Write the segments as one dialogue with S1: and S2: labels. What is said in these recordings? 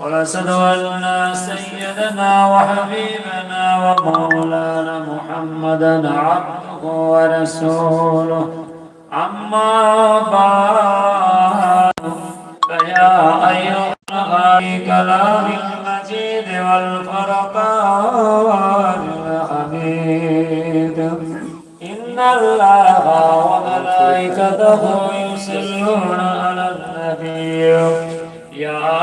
S1: ونشهد أن سيدنا وحبيبنا ومولانا محمدا عبده ورسوله. أما بعد فيا أيها كلام المجيد والفرقان الحميد. إن الله وملائكته يصلون على النبي.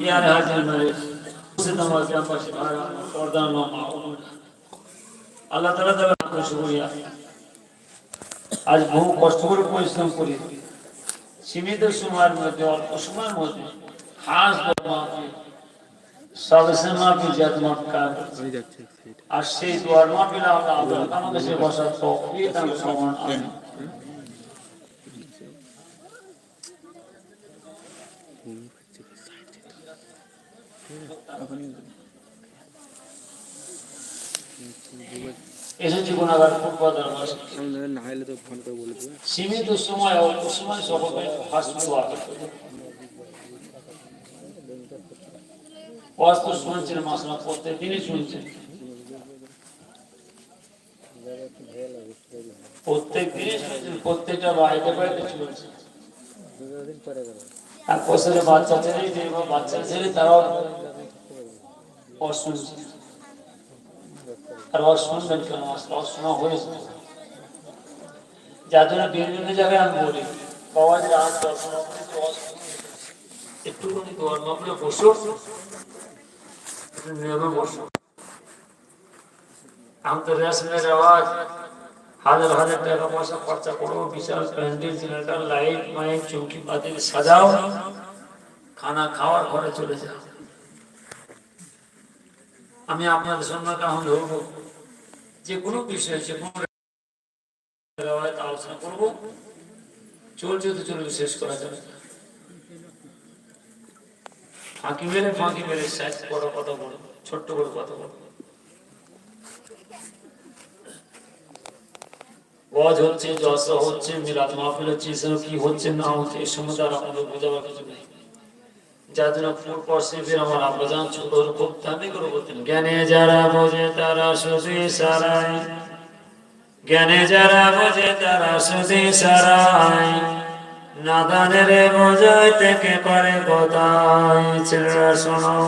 S1: Mere সে নামাজ জাম পাশে ভাড়া পর্দা নামা আল্লাহ তালা তালা আপনার শুভরিয়া আজ বহু কষ্ট করে পরিশ্রম করি সীমিত সময়ের মধ্যে অল্প সময়ের মধ্যে খাস আর সেই দোয়ার আল্লাহ আমার কাছে বসার তো সমান আমিন সীমিত সময় অল্প সময় শুনছেন, মাসলা প্রত্যেক দিনই শুনছেন। প্রত্যেক দিনই শুনছেন, প্রত্যেকটা বাড়িতে বাড়িতে চলছে আর বছরে বাচ্চা ছেলে বা বাচ্চা যার জন্য বিভিন্ন জায়গায় আমি বলি, বাবা, যে আজ একটুখানি দোয়ার মাপলে বসো। নিয়মে বসো। আমি তো রেশনের আওয়াজ হাজার হাজার টাকা পয়সা খরচা করব বিশাল প্যান্ডেল জেনারেটার লাইট, মাইক, চৌকি পাতিল সাজাও। খানা খাওয়ার ঘরে চলে যাও। আমি আপনাদের সঙ্গে এখন ধরবো। যে কোনো বিষয়, যে কোনো আলোচনা করব। চলছে তো চলবে, শেষ করা যাবে। ফাঁকি মেরে ফাঁকি মেরে শেষ বড় কথা বলো, ছোট্ট করে কথা বলো। ওয়াজ হচ্ছে জলসা, হচ্ছে মিলাদ, মাহফিল হচ্ছে এসব কি হচ্ছে না হচ্ছে এর সম্বন্ধে আর আমাদের বোঝাবার কিছু নেই। যার জন্য পূর্ব পশ্চিমের আমার আব্বাজান ছোট খুব দামি করে বলতেন, জ্ঞানে যারা বোঝে তারা শুধু সারায় জ্ঞানে যারা বোঝে তারা শুধু সারায় নাদানের বোঝায় থেকে পারে কোথায়, ছেলেরা শোনো।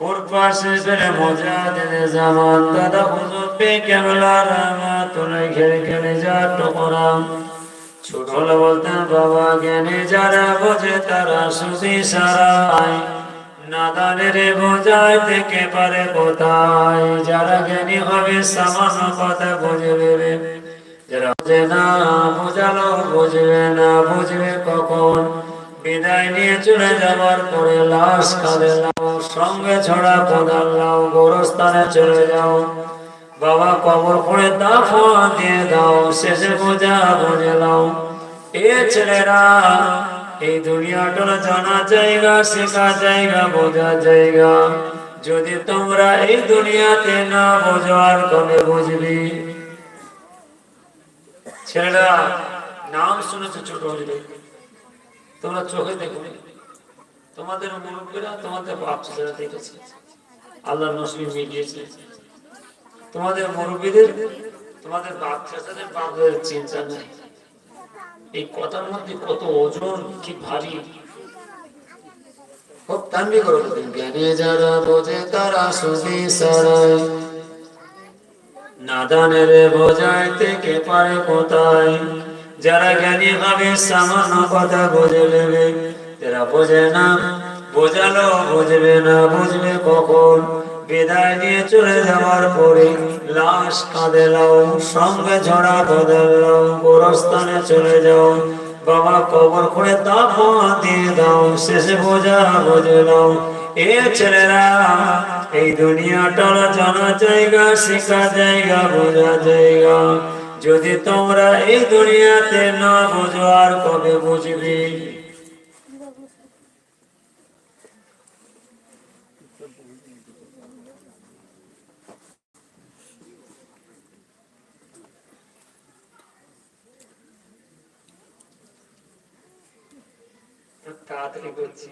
S1: ফুরপাশে ফেরে মজা দিলে জামান। দাদা হুজুর পে তুলে ঘেরে খেলে যা টোকরাম ছোট বাবা জ্ঞানে যারা বোঝে তারা শুধু সারায়। নাদানের বোঝায় থেকে পারে কোথায়। যারা জ্ঞানী হবে, সামান্য কথা বুঝে নেবে। যারা বোঝে না বুঝবে না, বুঝবে কখন? বিদায় নিয়ে চলে যাবার পরে লাশ কাঁদে লাও সঙ্গে ছড়া কোদাল লাও গোরস্থানে চলে যাও। বাবা কবর পড়ে দাফন দিয়ে দাও, শেষে বোঝা বুঝে লাও এ ছেলেরা, এই দুনিয়াটার জানা জায়গা, শেখা জায়গা, বোঝা জায়গা। যদি তোমরা এই দুনিয়াতে না বোঝো, আর কবে বুঝবি? ছেলেরা, নাম শুনেছো ছোট হলে তোমরা চোখে দেখো। তোমাদের মুরব্বীরা তোমাদের বাপ চাচারা দেখেছে। আল্লাহ নসবি মিলিয়েছে তোমাদের মুরব্বীদের তোমাদের বাপ চাচাদের বাপদের চিন্তা নেই। এই কথার মধ্যে কত ওজন কি ভারী। খুব তানবি করো জ্ঞানে যারা বোঝে তারা শুধু সারায় নাদানের বোঝায় থেকে পারে কোথায়। যারা জ্ঞানী হবে, সামান্য কথা বুঝে নেবে। যারা বোঝে না, বোঝালো বুঝবে না, বুঝবে কখন? বিদায় নিয়ে চলে যাওয়ার পরে লাশ কাঁদে লাও, সঙ্গে ঝড়া বদলাও গোরস্থানে চলে যাও। বাবা কবর করে দাফন দিয়ে দাও, শেষে বোঝা বুঝে এ ছেলেরা এই দুনিয়াটা জানা জায়গা শেখা জায়গা বোঝা জায়গা। যদি তোমরা এই দুনিয়াতে না বোঝো আর কবে বুঝবে? তাড়াতাড়ি করছি।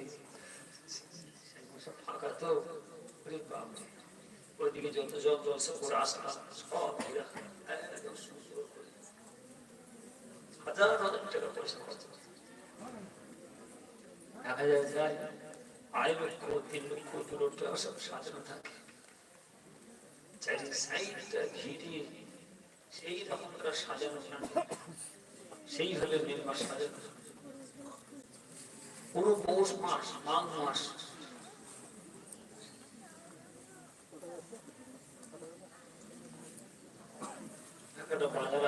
S1: ওইদিকে যত যন্ত্র সব রাস্তা সব ঘিরে সেই রকম সাজানো থাকে। সেইভাবে নির্মাণ সাজানো পুরো পৌষ মাস মাঘ মাস একটা বাজার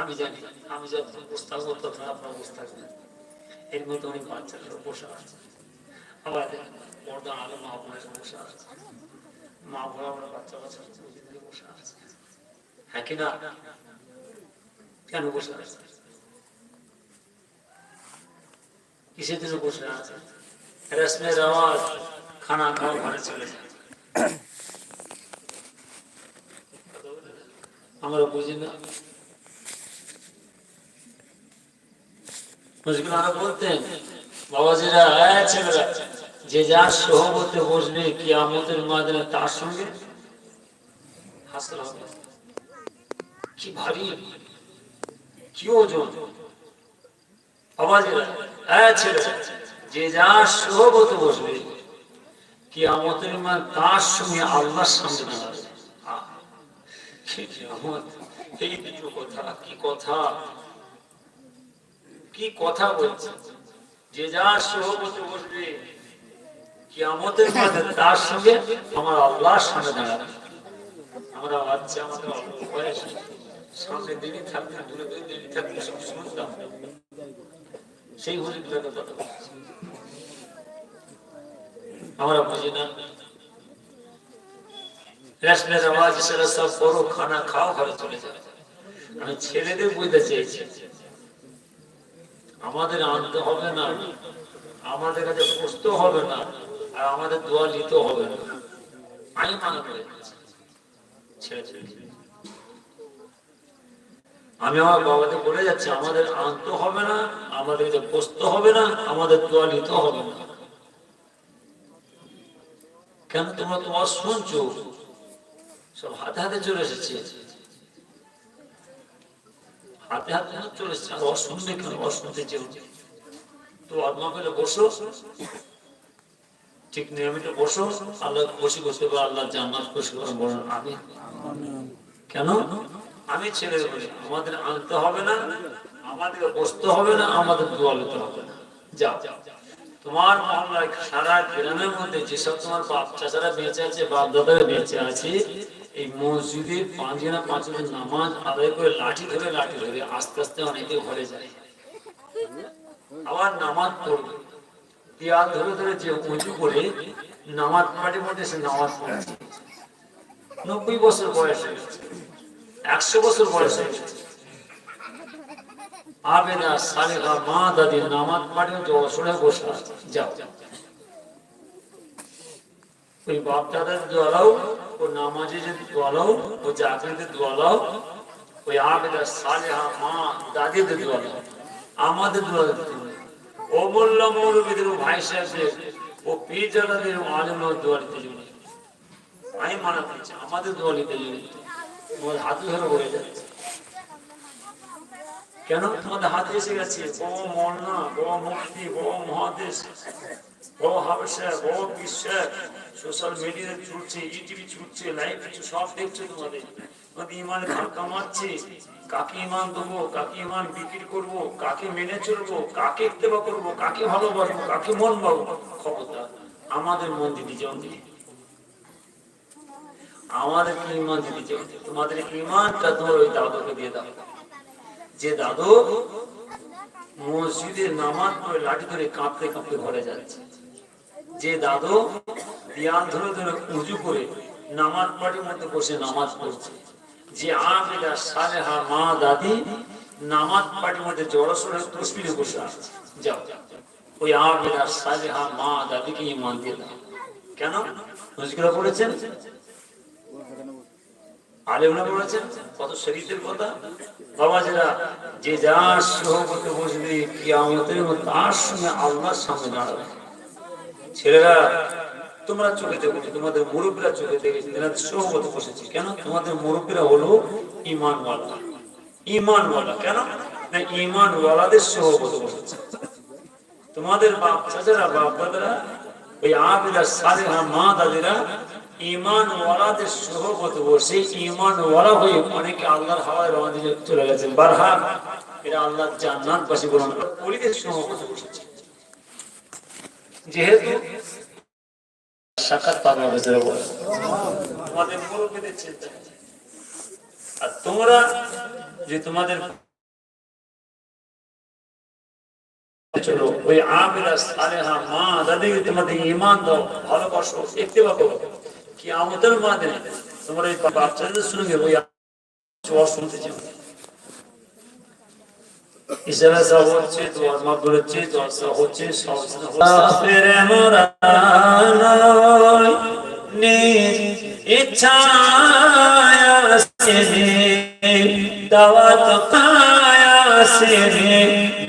S1: আমি জানি, আমি যখন থাকব তখন আপনার বসে এর মধ্যে অনেক বাচ্চারা বসে আবার বর্ধা আলো মা বোনেরা বসে মা বোনা আমরা বাচ্চা বাচ্চা বসে আছে। হ্যাঁ কি না? কেন বসে আছে? কিসের জন্য বসে আছে? রেশমের আওয়াজ, খানা খাওয়া ঘরে চলে যায়। আমরা বুঝি না। আরও বলতেন, বাবাজিরা ছেলেরা, যে যার সহবতে বসবে কি আমাদের মাঝে তার সঙ্গে কি ভারী, কি ওজন। বাবাজিরা ছেলেরা, যে যার সহবতে বসবে কি আমাদের মা তার সঙ্গে আল্লাহর সামনে দাঁড়াবে। কি কথা? বলছে? যে যার সহবতে বসবে কি আমাদের মাঝে তার সঙ্গে আমার আল্লাহর সামনে দাঁড়াবে। আমরা বাচ্চা আমাদের অল্প বয়স সামনে দেরি থাকবে, দূরে দূরে দেরি থাকবে, সব শুনতাম। সেই হুজুরটাকে কথা আমরা বুঝি না। রেশমের আওয়াজ সেটা সব করো খানা খাও ঘরে চলে যাবে আমি ছেলেদের বুঝতে চেয়েছি। আমাদের আনতে হবে না। আমাদের কাছে বসতে হবে না। আর আমাদের দোয়া নিতে হবে না। আমি মনে করে আমি আমার বাবাকে বলে যাচ্ছি, আমাদের আনতে হবে না, আমাদের বসতে হবে না, আমাদের দোয়া নিতে হবে না। কেন তোমরা তোমার শুনছো? সব হাতে হাতে চলে এসেছে। হাতে হাতে চলে এসেছে আর কেন অশুনতে তো আত্মা পেলে বসো। ঠিক নিয়মিত বসো। আল্লাহ খুশি করতে পারো আল্লাহ জান্নাত খুশি করে বলেন আমি কেন? আমি ছেলে বলি আমাদের আনতে হবে না আমাদের বসতে হবে না, আমাদের দোয়া হবে না। যাও। তোমার মহল্লায় সারা গ্রামের মধ্যে যেসব তোমার বাপ চাচারা বেঁচে আছে, বাপ দাদারা বেঁচে আছে এই মসজিদে পাঁচ না পাঁচ নামাজ আদায় করে লাঠি ধরে লাঠি ধরে আস্তে আস্তে অনেকে ঘরে যায়। আবার নামাজ পড়বে। দেয়াল ধরে ধরে যে উঁচু করে নামাজ পাঠে মধ্যে সে নামাজ পড়ছে। নব্বই বছর বয়স হয়ে একশো বছর বয়স হয়ে গেছে। আবেদা সালেহা মা দাদি নামাজ পাঠে যশোরে বসে আছে। যাও। ওই বাপ দাদার দোয়ালাও, ও নামাজে যদি দোয়ালাও, ও জাতিদের দোয়ালাও, ওই সালেহা মা দাদিদের দোয়ালাও, আমাদের দোয়ালাও ও মোল্লা মৌলবীদের ভাই সাহেবদের, ও পীরজাদাদের আলমের দোয়ালিতে জন্য আমি মানা করছি, আমাদের দোয়ালিতে ওর হাত ধরে যাচ্ছে। কেন? তোমাদের হাতে এসে গেছে। বড় মরনা বড় মুক্তি বড় মহাদেশ। বড় হাবেশা বড় বিশ্বের সোশ্যাল মিডিয়াতে ছুটছে, ইউটিউবে ছুটছে লাইভ সব দেখছ তোমাদের। তোমাদের ইমানে কাকে ইমান দেবো, কাকে ইমান বিক্রি করব, কাকে মেনে চলবো, কাকে ইত্তেবা কাকে ভালোবাসবো, কাকে মন পাবো খবরদার, আমাদের মন দিতে ইমান তোমাদের ইমানটা তোমার ওই দাদুকে দিয়ে দাও। যে দাদু মসজিদে নামাজ পড়ে লাঠি ধরে কাঁপতে কাঁপতে ঘরে যাচ্ছে। যে দাদু দিয়ান ধরে ধরে উঁচু করে নামাজ পাটির মধ্যে বসে নামাজ পড়ছে। যে আমেরা, সালেহা, মা, দাদি নামাজ পাটির মধ্যে জড়সড়ে তসবিরে বসে আছে। যাও। ওই আমেরা, সালেহা, মা, দাদিকে ইমান দিয়ে দাও। কেন? নজগুলো পড়েছেন আলেমরা বলেছেন, কত শরীরের কথা। বাবা যারা যে যার সহপতি বসবে তার সঙ্গে আল্লাহর সামনে ছেলেরা, তোমরা চোখে দেখেছ তোমাদের মুরব্বীরা চোখে দেখেছে এনাদের সহপতি বসেছে। কেন? তোমাদের মুরব্বীরা হলো ইমানওয়ালা ইমানওয়ালা কেন? না ইমানওয়ালাদের সহপতি বসেছে। তোমাদের বাপ চাচারা, বাপ দাদারা, ওই আবিরা, সালেহা, মা দাদিরা বসে হয়ে অনেকে আল্লাহর হাওয়ায় রওনা দিয়ে চলে গেছেন। আল্লাহর জান্নাত বাসী পরিদের বসেছে। যেহেতু সাক্ষাৎ পাবে বলে। তোমাদের মুরব্বীদের চিন্তা। আর তোমরা যে তোমাদের চলো, ওই আমিরা সালেহা মা দাদিকে তোমাদের ইমান দাও, ভালোবাসো ইত্তেবা করো। কি আমাদের মাধ্যমে তোমরা এই বাচ্চাদের সঙ্গে ওই ওয়াজ শুনতে চাও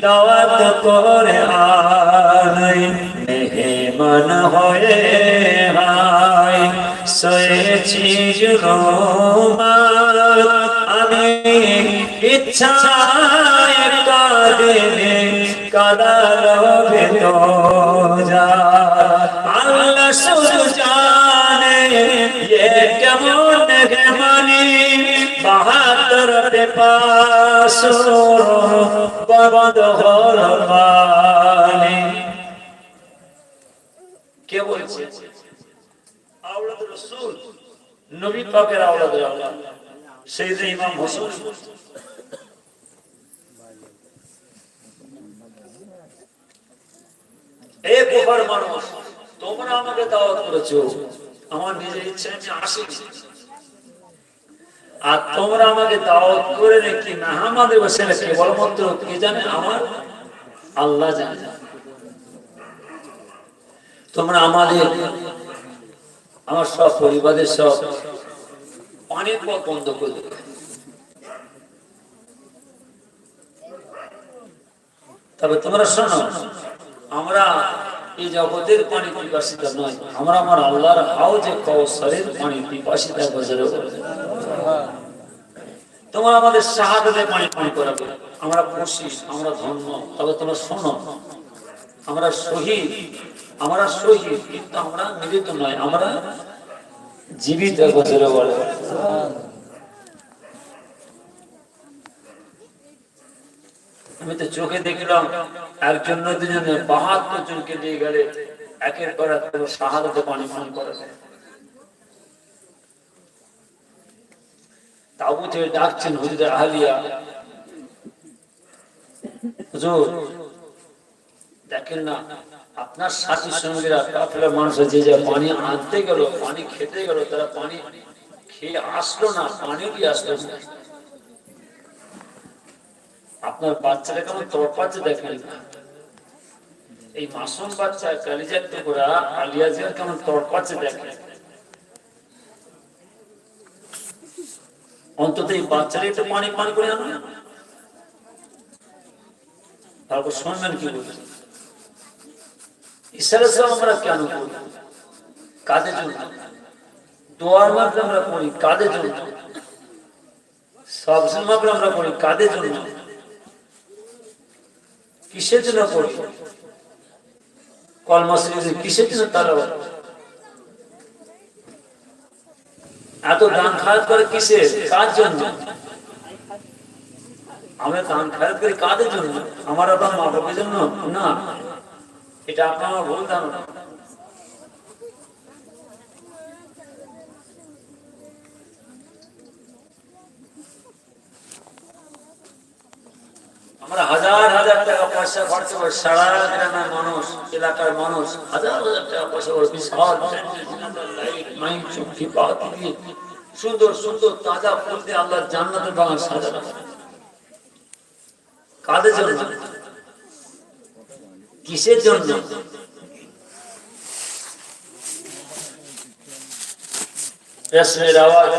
S1: দাওয়াত করে আয় জুরমার আমি ইচ্ছায় কাঁদে কাদার ভেতর যা আল্লাহ শুধু জানে ये কেমন গেমানি বাহাত্তর পাশো বরদ হল পানি কে বলছে আওলাদ রাসূল নবী পাকের আওলাদ। সাইয়েদ ইমাম হোসেন। কুফার মানুষ, তোমরা আমাকে দাওয়াত করেছ। আমার নিজের ইচ্ছা আমি আসিনি আর তোমরা আমাকে দাওয়াত করে নাকি না আমাদের বসে কেবলমাত্র কে জানে? আমার আল্লাহ জানে। তোমরা আমাদের আমার সব পরিবারের সব অনেক পথ বন্ধ করে দেবে তবে তোমরা শোনো, আমরা এই জগতের পানি পিপাসিতা নয় আমরা আমার আল্লাহর হাউজে কৌশলের পানি পিপাসিতা বজারে তোমরা আমাদের শাহাদতে পানি পানি করাবে আমরা খুশি আমরা ধন্য, তবে তোমরা শোনো, আমরা শহীদ আমরা শহীদ, কিন্তু আমরা মৃত নয়, আমরা জীবিত বলে। আমি তো চোখে দেখলাম, একজন দুজনে বাহাত্তর জনকে নিয়ে গেলে একের পর এক করে শাহাদতে পানি পান করে তাবুতে ডাকছেন হুজুর আহলিয়া। হুজুর দেখেন না, আপনার সাথী সঙ্গীরা, কাফেলা মানুষ যে যা পানি আনতে গেল, পানি খেতে গেল, তারা পানি খেয়ে আসলো না, পানিও কি আসলো না। আপনার বাচ্চারা কেমন তরপাচ্ছে দেখেন এই মাসুম বাচ্চা, কালিজার টুকরা আলিয়াজিয়ার কেমন তরপাচ্ছে দেখেন। অন্তত এই বাচ্চারা একটু পানি পান করে আনো না তারপর শুনবেন কি বলছেন। আমরা কেন করি? কাদের জন্য? দোয়ার আমরা করি, কাদের জন্য? আমরা করি, কাদের জন্য? কিসের জন্য পড়ি কলমা শরীফ কিসের জন্য তালাবাদ? এত দান খারাপ করে কিসের? কার জন্য? আমরা দান খারাপ করি কাদের জন্য? আমার আপনার মা বাবার জন্য? না। এটা আপনার ভুল ধারণা। আমরা হাজার হাজার টাকা পয়সা খরচ করে সারা গ্রামের মানুষ, এলাকার মানুষ, হাজার হাজার টাকা পয়সা করে বিশাল চুক্তি পাতি দিয়ে সুন্দর সুন্দর, তাজা ফুল দিয়ে আল্লাহ জান্নাতের বাগান সাজানো কাদের জন্য? কিসের জন্য? রেশমের আওয়াজ।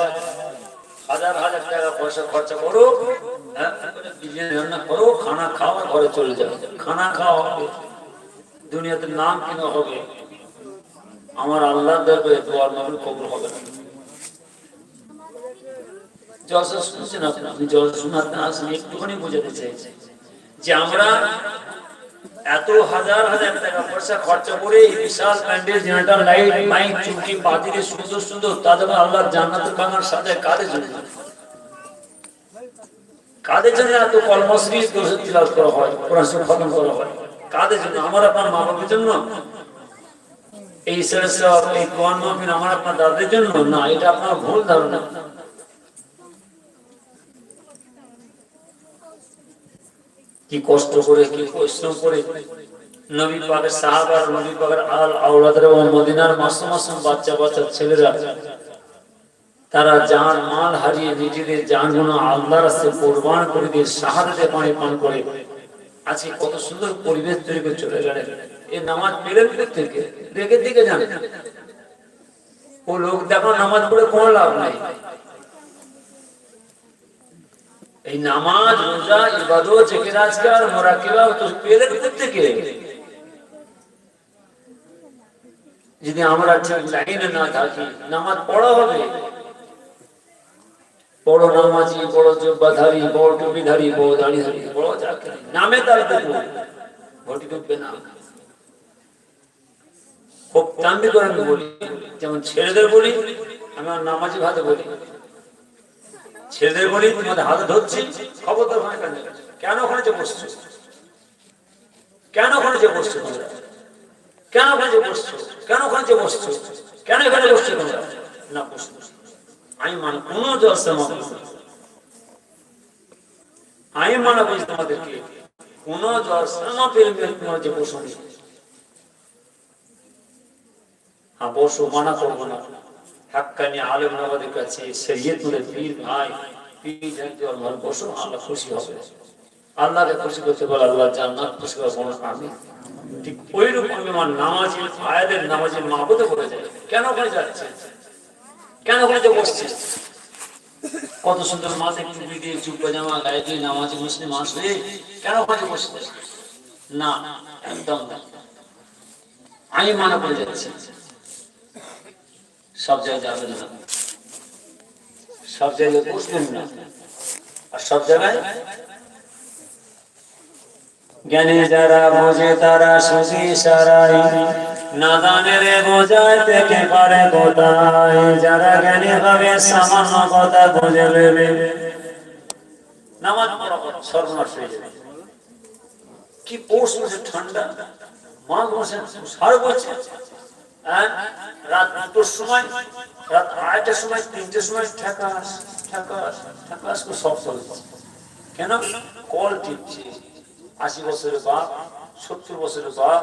S1: হাজার হাজার টাকা পয়সা খরচা করো হ্যাঁ, করো খানা খাওয়া ঘরে চলে যাবে খানা হবে দুনিয়াতে নাম কিনা হবে? আমার আল্লাহ দেবে দোয়ার নবীর কবুল হবে না। জলসা শুনছেন আপনি? জলসা আসেন একটুখানি বোঝাতে চাইছি। যে আমরা এত হাজার হাজার টাকা পয়সা খরচা করে এই বিশাল প্যান্ডেল জেনারেটর লাইট, মাইক, চুমকি সুন্দর সুন্দর তাদের সাথে কাদের জন্য? কাদের জন্য এত কর্মশ্রী তিলাস করা হয় শরীফ খতম করা হয়? কাদের জন্য? আমার আপনার মা বাবার জন্য? এই এই কোরআন মাহফিল আমার আপনার দাদের জন্য? না, এটা আপনার ভুল ধারণা। কি কষ্ট করে, কি পরিশ্রম করে। নবী পাকের সাহাবার নবী পাকের আল আওলাদের এবং মদিনার মাসুম মাসুম বাচ্চা বাচ্চা ছেলেরা, তারা জান মাল হারিয়ে নিজেদের জানগুলো আল্লাহ রাস্তায় কোরবান করে দিয়ে শাহাদাতে পানি পান করে। আজকে কত সুন্দর পরিবেশ তৈরি করে চলে গেলেন। এই নামাজ পেলেন থেকে রেখে দিকে যান। ও লোক দেখো নামাজ পড়ে কোনো লাভ নাই। এই নামাজ, রোজা, ইবাদত জিকির আজকার যদি আমরা ঠিক লাইনে না থাকি, নামাজ পড়া হবে? বড় নামাজি বড় জব্বাধারী বড় টুপিধারী বড় দাড়িধারী বড় চাকরি নামে তার ভোটি ডুববে না। খুব দামি করে আমি বলি। যেমন ছেলেদের বলি, আমি আমার নামাজি ভাতে বলি। ছেলেদের বলি তোমাদের হাতে ধরছি, খবরদার ওখানে কেন ওখানে যে বসছো? কেন ওখানে যে বসছো কেন ওখানে যে বসছো? কেন ওখানে যে বসছো? কেন এখানে বসছো না আমি মানে কোন জলসা আমি মানা বুঝি তোমাদেরকে, কোন জলসা পেলে তোমার যে বসো হ্যাঁ বসো, মানা করব না। হাক্কানি আলেম নবাদের কাছে সৈয়দপুরের পীর ভাই, পীর জানতে বসো আল্লাহ খুশি হবে। আল্লাহকে খুশি করতে পারে আল্লাহ জান্নাত খুশি করে আমি ঠিক ওই আমি আমার আয়াদের মাহবুদে যায় কেন ওখানে যাচ্ছে? কেন ওখানে যে বসছে? কত সুন্দর মাথায় টুপি দিয়ে চুপ জামা গায়ে দিয়ে নামাজি মুসলিম আসলে কেন ওখানে বসছে? না, একদম আমি মানা করে যাচ্ছি। সব জায়গায় না। সব জায়গায় বসবেন না। আর সব জায়গায় জ্ঞানী যারা বোঝে তারা সুখী সারাই। নাদানের বোঝায় থেকে পারে কোথায়। যারা জ্ঞানী হবে সামান্য কথা বুঝে নেবে। কি পৌষ মাসে ঠান্ডা? মাঘ মাসে সার বলছে হ্যাঁ? রাত দুটোর সময়, রাত আড়াইটার সময়, তিনটের সময় ঠেকাস ঠেকাস ঠেকাস করে সব চলছে কেন? কল টিপছে। আশি বছরের বাপ, সত্তর বছরের বাপ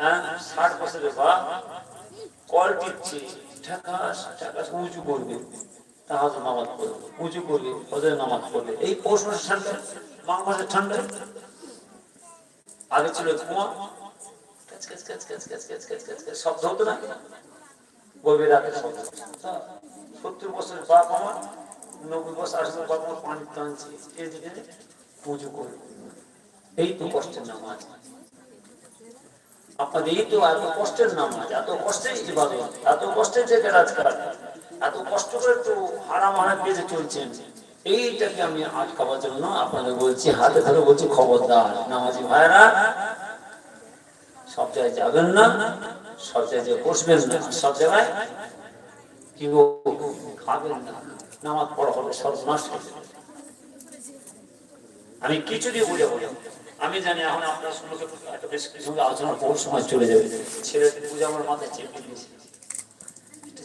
S1: হ্যাঁ? ষাট বছরের বাপ, কল টিপছে, ঠেকাস ঠেকাস উঁচু করবে। তাহলে নামাজ পড়বে উঁচু করবে ওদের নামাজ পড়বে। এই পৌষ মাসের ঠান্ডা, মাঘ মাসের ঠান্ডা। আগে ছিল কুয়া শব্দ হতো না? গভীর রাতে শব্দ সত্তর বছরের বাপ আমার, নব্বই বছর বাপ আমার পানি টানছে এদিকে পুজো এই তো কষ্টের আপনাদের এই তো এত কষ্টের এত কষ্টের এত কষ্টের রাজকার এত কষ্ট করে তো হারাম হারাম বেঁচে চলছেন। এইটাকে আমি আটকাবার জন্য আপনাদের বলছি, হাতে ধরে বলছি, খবরদার। নামাজি ভাইরা সব জায়গায় যাবেন না, সব জায়গায় বসবেন না। সব জায়গায় কি খাবেন না। নামাজ পড়া হবে, সর্বনাশ যাবে। আমি কিছু দিয়ে বুঝে বলি। আমি জানি এখন আপনার সঙ্গে একটা বেশ কিছু আলোচনা বহু সময় চলে যাবে। ছেলে পূজা আমার মাথায় চেপে দিয়েছে।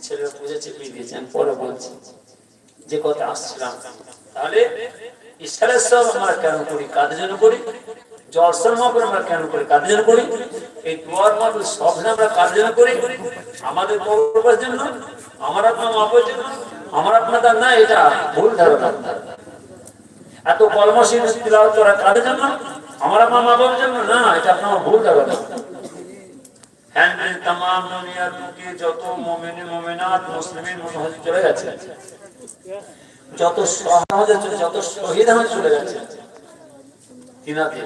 S1: ছেলের পূজা চেপে দিয়েছে, আমি পরে বলছি। যে কথা আসছিলাম, তাহলে সব আমরা কেন করি, কাদের জন্য করি? জলসর মাপের আমরা কেন করি? কাদের জন্য করি? করি? আমাদের করবার জন্য? আমার আপনার মাপের জন্য? আমার আপনাদের না, এটা ভুল ধারণা। এত কলমসি তিলাওয়াত করা কাদের জন্য? আমার আপনার মাপের জন্য? না, এটা আপনার ভুল ধারণা। তাম দুনিয়ার বুকে যত মোমেনে, মোমেনাত মুসলিমের মনে হয়ে চলে গেছে। যত সহজ যত শহীদ চলে গেছে। তিনাদের।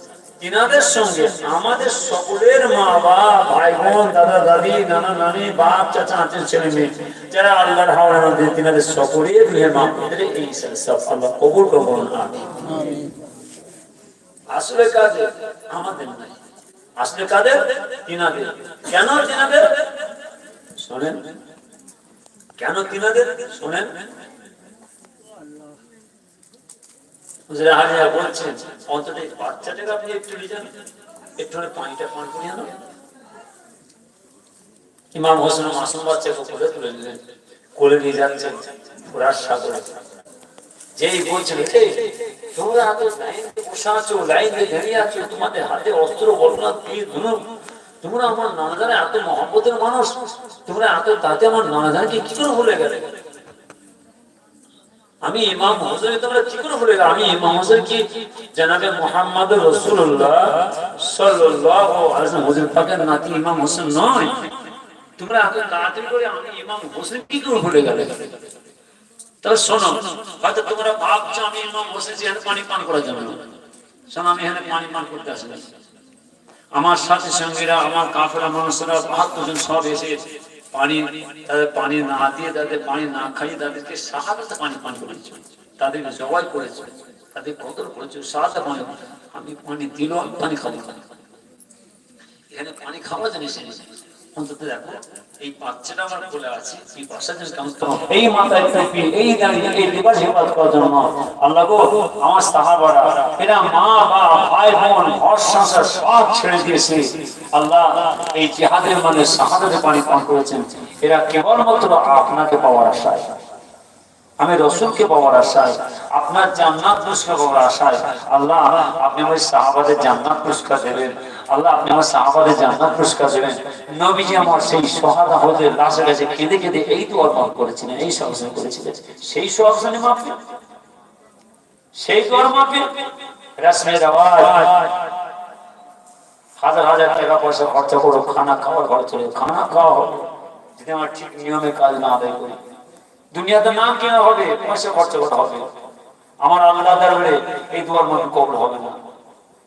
S1: তিনাদের সঙ্গে আমাদের সকলের মা বাপ ভাই বোন দাদা দাদি নানা নানি বাপ চাচা আঁচের ছেলে মেয়ে যারা আল্লাহর মধ্যে তিনাদের সকলের রুহের মা বাপদের এই সব আল্লাহ কবুল আমিন। আসলে কাজে আমাদের নাই। আসলে কাদের তিনাদের। কেন তিনাদের? শোনেন। কেন তিনাদের? শোনেন। বলছেন, অন্তত বাচ্চাটাকে আপনি একটু একটু পানিটা পান ইমাম হোসেন মাসুম বাচ্চাকে কোলে তুলে নিলেন। কোলে নিয়ে যাচ্ছেন সাগরে। যেই বলছেন তোমরা এত লাইন বসে আছো, লাইন দিয়ে দাঁড়িয়ে আছো, তোমাদের হাতে অস্ত্র বলনা তোমরা আমার নানাজানে এত মহব্বতের মানুষ। তোমরা এত তাতে আমার নানা নানাজানকে কি করে ভুলে গেলে? আমি ইমাম হোসেন তোমরা কি করে গেলে আমি ইমাম হোসেন কি? জানাবে মোহাম্মদ রসুল্লাহ হুজুর পাকের নাতি ইমাম হোসেন নয়। তোমরা এত তাড়াতাড়ি করে আমি ইমাম হোসেন কি করে ভুলে গেলে? তাহলে শোনো, হয়তো তোমরা ভাবছ আমি ইমাম বসেছি এখানে পানি পান করা যাবে না শোনো, আমি এখানে পানি পান করতে আসলে আমার সাথী সঙ্গীরা, আমার কাফেরা মানুষরা, বাহাত্তর জন সব এসে পানি তাদের পানি না দিয়ে, তাদের পানি না খাইয়ে তাদেরকে সাহায্য পানি পান করেছে তাদেরকে জবাই করেছে, তাদের কদর করেছে সাহায্য পানি আমি পানি দিল আমি পানি খাব। এখানে পানি খাওয়া জিনিস। মানে এরা কেবলমাত্র আপনাকে পাওয়ার আশায়। আমি রসুলকে পাওয়ার আশায়, আপনার জান্নাত পুরস্কার পাওয়ার আশায়। আল্লাহ, আপনি আমার সাহাবাদের জান্নাত পুরস্কার দেবেন। আল্লাহ আপনি আমার সাহাবাদের জান্নাত পুরস্কার দেবেন নবীজি আমার সেই হতে লাশের কাছে কেঁদে কেঁদে এই তো অর্পণ করেছিলেন, এই সহসন করেছিলেন। সেই সহসনে সেই হাজার হাজার টাকা পয়সা করো খানা খাওয়ার খানা খাওয়া যদি আমার ঠিক নিয়মে কাজ না আদায় করি, দুনিয়াতে নাম কেনা হবে, পয়সা খরচ করা হবে। আমার আল্লাহ দরবারে এই দুয়ার মধ্যে কবর হবে না।